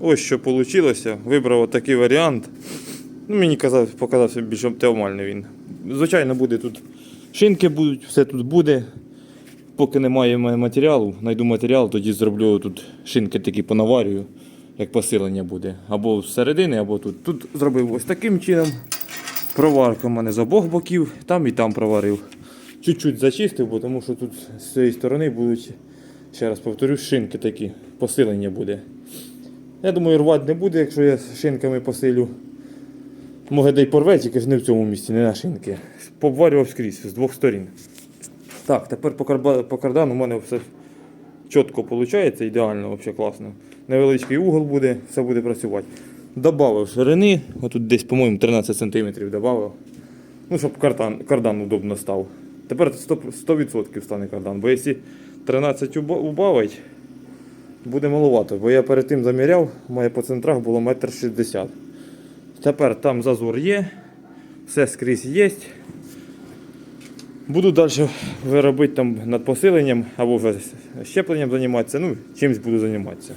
Ось що вийшло. Вибрав такий варіант. Ну, мені казав, показався більш оптимальний він. Звичайно, буде тут шинки будуть, все тут буде. Поки немає матеріалу, знайду матеріал, тоді зроблю тут шинки такі понаварюю, як посилення буде. Або всередині, або тут. Тут зробив ось таким чином. Проварка в мене з обох боків, там і там проварив. Чуть-чуть зачистив, бо тому що тут з цієї сторони будуть, ще раз повторю, шинки такі, посилення буде. Я думаю, рвати не буде, якщо я шинками посилю. Може, дай порве, тільки ж не в цьому місці, не на шинки. Побварював скрізь з двох сторін. Так, тепер по, кардану у мене все чітко виходить, ідеально, взагалі класно. Невеличкий угол буде, все буде працювати. Добавив ширини, отут десь, по-моєму, 13 см додав. Ну, щоб кардан, кардан удобно став. Тепер 100%, 100% стане кардан. Бо якщо 13 уба- убавить, буде маловато. Бо я перед тим заміряв, моє по центрах було 1,60 м. Тепер там зазор є, все скрізь є. Буду далі виробити там над посиленням або вже щепленням займатися. Ну, чимось буду займатися.